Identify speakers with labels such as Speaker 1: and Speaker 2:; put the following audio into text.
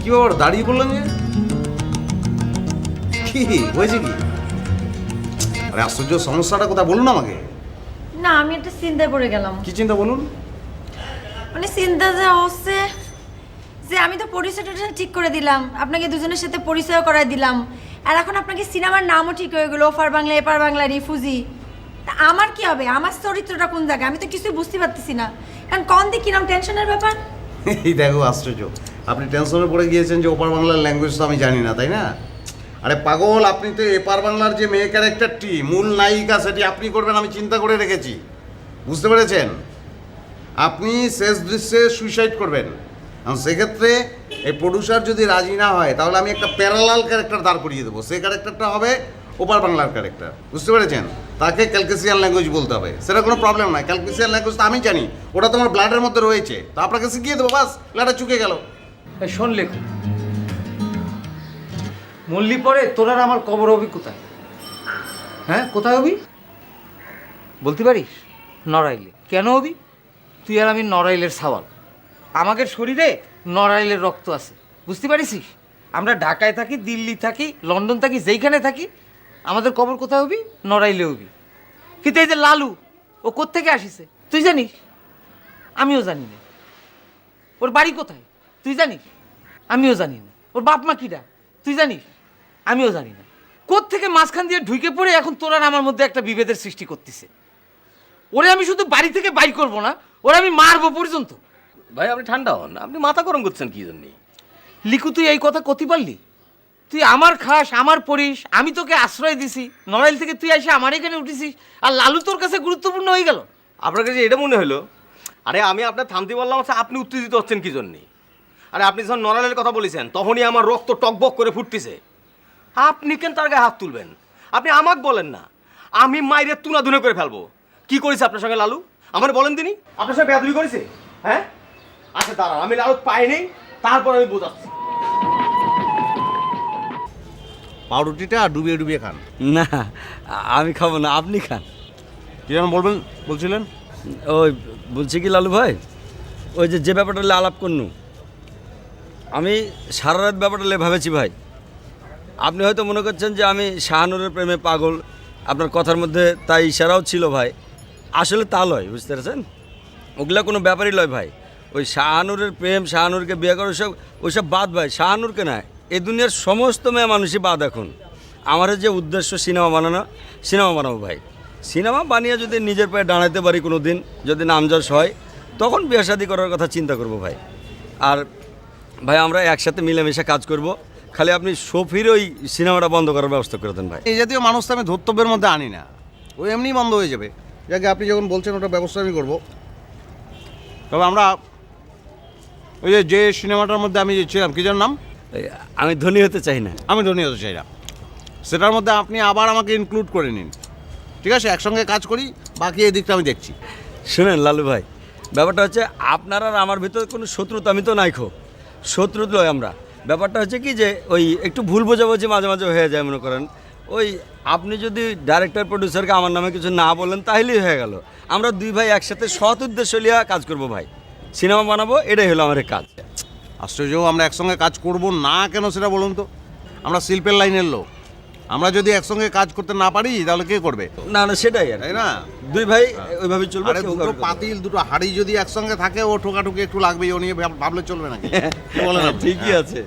Speaker 1: কি ব্যাপার দাঁড়িয়ে বললেন যে কি হয়েছে কি? আরে আশ্চর্য সমস্যাটা কোথায় বলুন আমাকে।
Speaker 2: না আমি একটা চিন্তায় পড়ে গেলাম।
Speaker 1: কি চিন্তা বলুন?
Speaker 2: মানে চিন্তা যে হচ্ছে যে আমি তো পরিচয় টরিচয় ঠিক করে দিলাম। আপনাকে দুজনের সাথে পরিচয় করাই দিলাম। আর এখন আপনাকে সিনেমার নামও ঠিক হয়ে গেলো ওপার বাংলা এপার বাংলা রিফুজি। তা আমার কি হবে? আমার চরিত্রটা কোন জায়গায়? আমি তো কিছুই বুঝতে পারতেছি না। কারণ কন দিয়ে কিরম টেনশনের ব্যাপার?
Speaker 1: এই দেখো, আশ্চর্য। আপনি টেনশনে পড়ে গিয়েছেন যে ওপার বাংলার ল্যাঙ্গুয়েজ তো আমি জানি না, তাই না? আরে পাগল, আপনি তো এপার বাংলার যে মেয়ে ক্যারেক্টারটি মূল নায়িকা, সেটি আপনি করবেন, আমি চিন্তা করে রেখেছি। বুঝতে পেরেছেন? আপনি শেষ দৃশ্যে সুইসাইড করবেন। সেক্ষেত্রে এই প্রডিউসার যদি রাজি না হয়, তাহলে আমি একটা প্যারালাল ক্যারেক্টার দাঁড় করিয়ে দেবো। সেই ক্যারেক্টারটা হবে ওপার বাংলার ক্যারেক্টার বুঝতে পেরেছেন? তাকে ক্যালকেসিয়ান ল্যাঙ্গুয়েজ বলতে হবে। সেটা কোনো প্রবলেম নয়। ক্যালকেসিয়ান ল্যাঙ্গুয়েজ তো আমি জানি। ওটা তোমার ব্লাডের মধ্যে রয়েছে। তো আপনাকে শিখিয়ে দেবো, বাস ব্লাডে চুকে গেল।
Speaker 3: শোন লেখু মল্লি পরে তোর আর আমার কবর হবি কোথায়? হ্যাঁ কোথায় হবি? বলতে পারিস? নড়াইলে। কেন হবি? তুই আর আমি নড়াইলের সাওয়াল। আমাদের শরীরে নড়াইলের রক্ত আছে। বুঝতে পারিস আমরা ঢাকায় থাকি, দিল্লি থাকি, লন্ডন থাকি, যেইখানে থাকি আমাদের কবর কোথায় হবি? নড়াইলে হবি। কিন্তু এই যে লালু ও কোত্থেকে আসিছে? তুই জানিস? আমিও জানি না। ওর বাড়ি কোথায়? তুই জানিস? আমিও জানি না। ওর বাপ মা কিরা তুই জানিস? আমিও জানি না। থেকে মাঝখান দিয়ে ঢুকে পড়ে এখন তোরা আর আমার মধ্যে একটা বিভেদের সৃষ্টি করতেছে। ওরে আমি শুধু বাড়ি থেকে বাইর করব না ওরে আমি মারবো পর্যন্ত।
Speaker 4: ভাই আপনি ঠান্ডা হন। আপনি মাথা গরম করছেন কি জন্য?
Speaker 3: লিকু তুই এই কথা কতি পারলি? তুই আমার খাস, আমার পড়িস, আমি তোকে আশ্রয় দিছি। নড়াইল থেকে তুই এসে আমার এখানে উঠেছিস, আর লালু তোর কাছে গুরুত্বপূর্ণ হয়ে গেল।
Speaker 4: আপনার কাছে এটা মনে হলো, আরে আমি আপনার থামতে বললাম আচ্ছা আপনি উত্তেজিত হচ্ছেন কি জন্যে? আরে আপনি যখন নড়ালের কথা বলেছেন, তখনই আমার রক্ত টকবক করে ফুটতেছে। আপনি কেন তার গায়ে হাত তুলবেন? আপনি আমাকে বলেন না, আমি মাইরে তুনা ধুনে করে ফেলব। কি করেছে আপনার সঙ্গে লালু? আমার বলেন তিনি। আপনার সঙ্গে বেয়াদবি করেছে? হ্যাঁ? আচ্ছা দাঁড়ান, আমি লালু পাইনি তারপর আমি বোঝাচ্ছি।
Speaker 1: পাউরুটিটা ডুবিয়ে ডুবিয়ে খান।
Speaker 5: না আমি খাব না আপনি খান।
Speaker 1: কি যেন বলবেন বলছিলেন?
Speaker 5: ওই বলছি কি লালু ভাই ওই যে যে ব্যাপারটা নিয়ে আলাপ করনু আমি সারা রাত ব্যাপারটা নিয়ে ভাবেছি ভাই। আপনি হয়তো মনে করছেন যে আমি শাহানুরের প্রেমে পাগল আপনার কথার মধ্যে তাই ইশারাও ছিল ভাই। আসলে তা লয় বুঝতে পারছেন? ওগুলা কোনো ব্যাপারই লয় ভাই। ওই শাহানুরের প্রেম শাহানুরকে বিয়ে করে ওইসব ওইসব বাদ ভাই শাহানুরকে না এই দুনিয়ার সমস্ত মেয়ে মানুষই বাদ এখন। আমার যে উদ্দেশ্য সিনেমা বানানো, সিনেমা বানাবো ভাই। সিনেমা বানিয়ে যদি নিজের পায়ে দাঁড়াতে পারি কোনো দিন যদি নামযশ হয়, তখন বিয়ে করার কথা চিন্তা করব ভাই। আর ভাই, আমরা একসাথে মিলেমিশে কাজ করব। খালি আপনি শফির ওই সিনেমাটা বন্ধ করার ব্যবস্থা করে দেন ভাই।
Speaker 1: এই জাতীয় মানুষ তো আমি ধর্তব্যের মধ্যে আনি না। ওই এমনি বন্ধ হয়ে যাবে। যাকে আপনি যখন বলছেন ওটা ব্যবস্থা আমি করব। তবে আমরা ওই যে সিনেমাটার মধ্যে আমি ছিলাম, কী নাম?
Speaker 5: আমি ধনী হতে চাই না।
Speaker 1: আমি ধনী হতে চাই না। সেটার মধ্যে আপনি আবার আমাকে ইনক্লুড করে নিন। ঠিক আছে? একসঙ্গে কাজ করি বাকি এই দিকটা আমি দেখছি।
Speaker 5: শুনেন লালু ভাই ব্যাপারটা হচ্ছে আপনার আর আমার ভিতরে কোনো শত্রুতা আমি তো নাই খো শত্রু লয় আমরা। ব্যাপারটা হচ্ছে কি যে ওই একটু ভুল বোঝাবুঝি মাঝে মাঝে হয়ে যায় মনে করেন। ওই আপনি যদি ডাইরেক্টর প্রডিউসারকে আমার নামে কিছু না বলেন তাহলেই হয়ে গেল। আমরা দুই ভাই একসাথে সৎ উদ্দেশ্য লিয়া কাজ করব ভাই। সিনেমা বানাবো এটাই হলো আমার কাজ।
Speaker 1: আশ্চর্য আমরা একসঙ্গে কাজ করব না কেন সেটা বলুন তো? আমরা শিল্পের লাইনের লোক। আমরা যদি একসঙ্গে কাজ করতে না পারি তাহলে কে করবে?
Speaker 5: না না সেটাই
Speaker 1: তাই না?
Speaker 5: দুই ভাই ওইভাবে চলবে
Speaker 1: আরে দুটো পাতিল দুটো হাড়ি যদি একসঙ্গে থাকে ও ঠোকাঠুকি একটু লাগবেই ও নিয়ে ভাব- ভাবলে চলবে নাকি? বলে না
Speaker 5: ঠিকই
Speaker 1: হ্যাঁ।
Speaker 5: আছে।